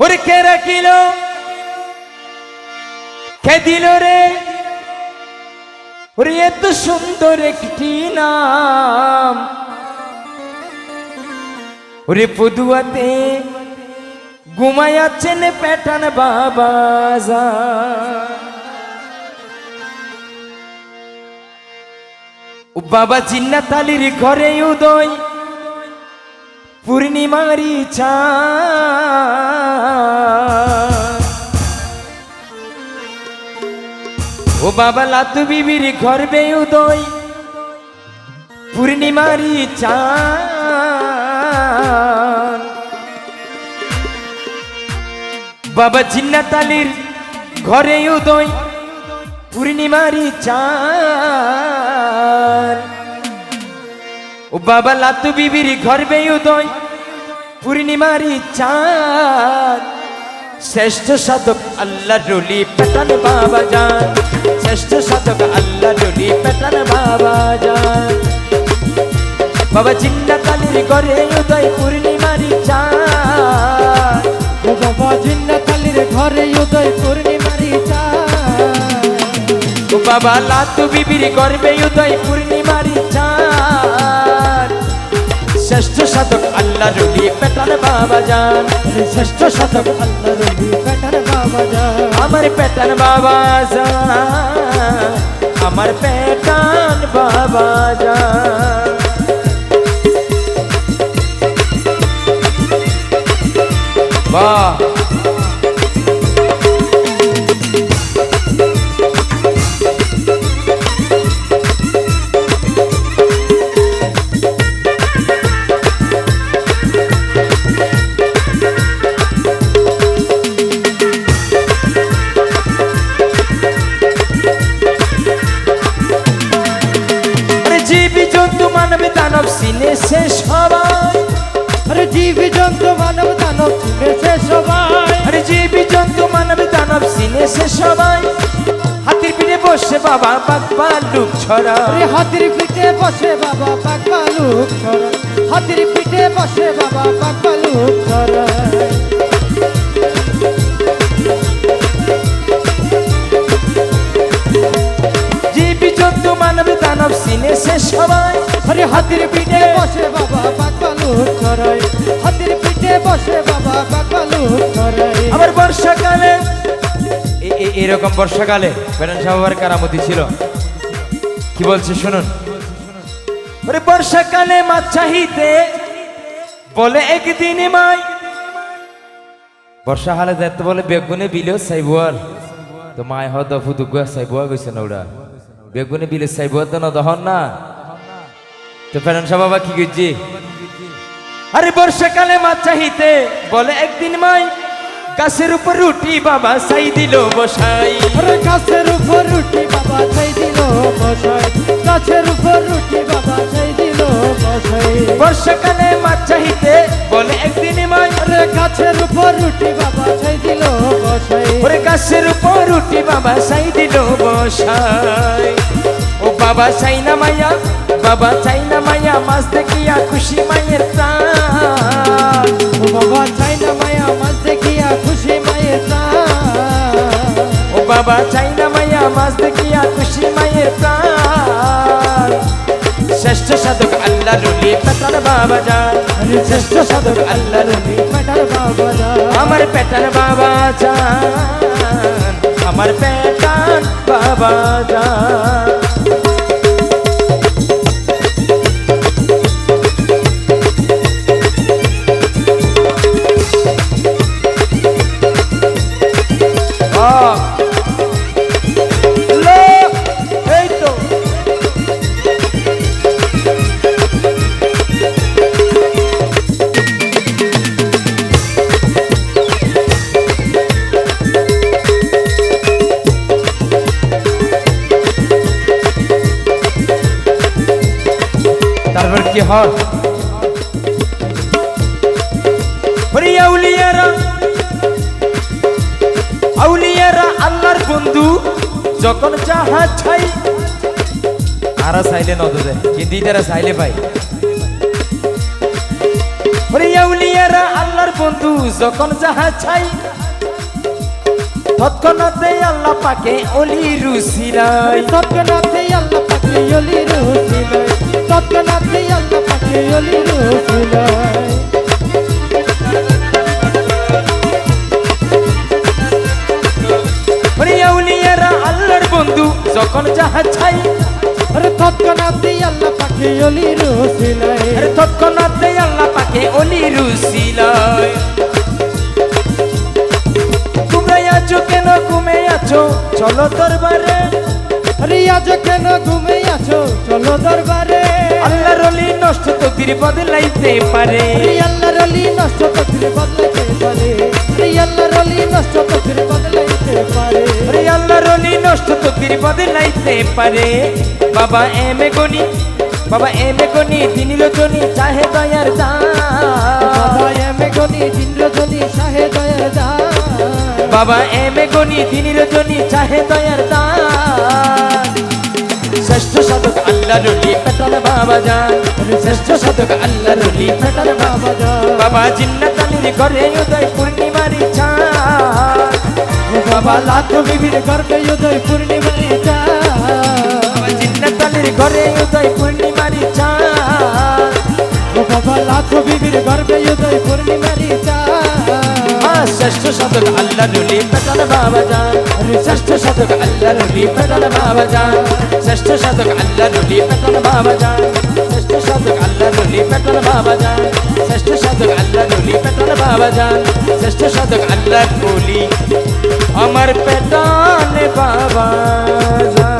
ওরে কে রাখিল? কে দিল রে? ওরে এত সুন্দর একটি নাম। ওরে পদুয়াতে ঘুমায়াচ্ছেন প্যাটান বাবা ও বাবা চিন্নাতালির ঘরে উদয়। পূর্ণিমারি চা ও বাবা লাতু বিবির গর্বে উদয়। পূর্ণিমারি চা বাবা জিন্নাতালির ঘরে উদয়। পূর্ণিমারি চান ও বাবা লাতু বিবির গর্বে উদয়। পূর্ণিমারি চাঁদ। শ্রেষ্ঠ সাধক আল্লাহ রলি পেটান বাবা যান শ্রেষ্ঠ সাধক আল্লাহ রলি পেটান বাবা যান বাবা চিন্না কালির করে উদয় পূর্ণিমারি চাঁদ। ও বাবা জিন্নাতালির ঘরে উদয় পূর্ণিমারি চাঁদ। ও বাবা লাতু বিবির গর্বে উদয় পূর্ণিমারি চাঁদ। শ্রেষ্ঠ সাধক আল্লাহ রলি পেটার বাবা যান শ্রেষ্ঠ সাধক আল্লাহ রবি পেটার বাবা যান আমার পেটার বাবা যান আমার পেটান বাবা যান বাহ। সিনে সে সবাই। আরে জীব জন্তু মানব দানব চিনেছে সবাই। আরে জীব জন্তু মানব দানব সিনে সে সবাই। হাতির পিঠে বসে বাবা বাবা লুক ছড়া আরে হাতির পিঠে বসে বাবা বাগবা লুক ছড়া হাতির পিঠে বসে বাবা পাকবালুক লুক জীবি আরে হাতির পিঠে বসে বাবা পাকবালুক ছড়ায় হাতির পিঠে বসে বাবা পাকবালুক ছড়ায় আবার বর্ষাকালে এরকম বর্ষাকালে বেরেন সাহাবার কারামতি ছিল। কি বলছে শুনুন। বর্ষাকালে মাছ চাহিতে বলে একদিন মাই। বর্ষা হালে দেখতে বলে বেগুনে বিলেও চাইবুয়ার তো মায় হদ ফুদুগুয়া চাইবুয়া গৈছে না ওরা বেগুনে বিলে চাইবুয়া তো নদহন না। তো ফেরেন সাহ বাবা কি করছি? আরে বর্ষাকালে মাছ চাহিতে বলে একদিন মাই গাছের উপর রুটি বাবা সাই দিল বসাই। আরে গাছের উপর রুটি বাবা ছাই দিল বসাই গাছের উপর রুটি বাবা ছাই দিল বসাই। বর্ষাকালে মাছ চাহিতে বলে একদিন মাই আরে গাছের উপর রুটি বাবা ছাই দিল বসাই। ওরে গাছের উপর রুটি বাবা সাই দিল বসাই। বাবা চাই না মাইয়া বাবা চাই না মাইয়া মাছ দেখিয়া খুশি মায়ের প্রাণ। ও বাবা চাই না মায়া মাছ দেখিয়া খুশি মায়ের প্রাণ। ও বাবা চাই না মাইয়া মাছ দেখিয়া খুশি মায়ের প্রাণ। শ্রেষ্ঠ সাধক আল্লাহ রুলি পেটার বাবা যান শ্রেষ্ঠ সাধক আল্লাহ রবি মেটার বাবা যা আমার পেটার বাবা যান আমার পেটান বাবা যান এই তো তারপর কি হয়? বন্ধু, যখন যাহা চাই। আরা চাইলে নদরে কিন্তু ইতারা চাইলে পাই। আউলিয়ারা আল্লাহর বন্ধু, যখন যাহা চাই। তৎক্ষণাতে আল্লাহ পাকে অলি রুসিলাই তৎক্ষণাতে আল্লাহ পাকে অলি রসিলাই পাকে অলি আরে তৎক্ষণাতে আল্লাহ পাকে অলি রুসিলাই তোমরা আছো কেন ঘুমে আছো? চলো দরবারে। আরে আজ কেন ঘুমে আছো? চলো দরবারে। আল্লাহর অলি নষ্ট তকদির বদলাইতে পারে। আল্লাহর অলি নষ্ট তকদির বদলাইতে পারে। আল্লাহর অলি নষ্ট তকদির বদলাইতে পারে। আল্লাহর অলি নষ্ট তকদির বদলাইতে পারে। বাবা এমে গনি বাবা, এমে গনি দিনিল জনি চাহে দয়ার দান বাবা, এমে গনি জিন্দ্রজনি শাহে দয়ার দান বাবা, এমে গনি দিনিল জনি চাহে দয়ার দান শ্রেষ্ঠ সাধক আল্লাহ রলি পেটন বাবা যান শ্রেষ্ঠ সাধক আল্লাহ রলি পেটন বাবা যান বাবা জিন্নাত আলীর ঘরে উদয় পূর্ণিমারি চাঁদ বাবা, লাখ বিবির গর্বে উদয় পূর্ণিমারি বাবা আলীর ঘরে উদয় পূর্ণিমারি চাঁদ। বাবা লাখ বিবির গর্বে উদয় পূর্ণিমারি চাঁদ। শ্রেষ্ঠ সাধক আল্লাহ রলি পেটন বাবা যান শ্রেষ্ঠ সাধক আল্লাহ রলি পেটন বাবা যান শ্রেষ্ঠ সাধক আল্লাহ রলি পেটন বাবা যান শ্রেষ্ঠ সাধক আল্লাহ রলি পেটন বাবা যান শ্রেষ্ঠ সাধক আল্লাহ রলি পেটন বাবা যান শ্রেষ্ঠ সাধক আল্লাহ আমার পেটন বাবা যান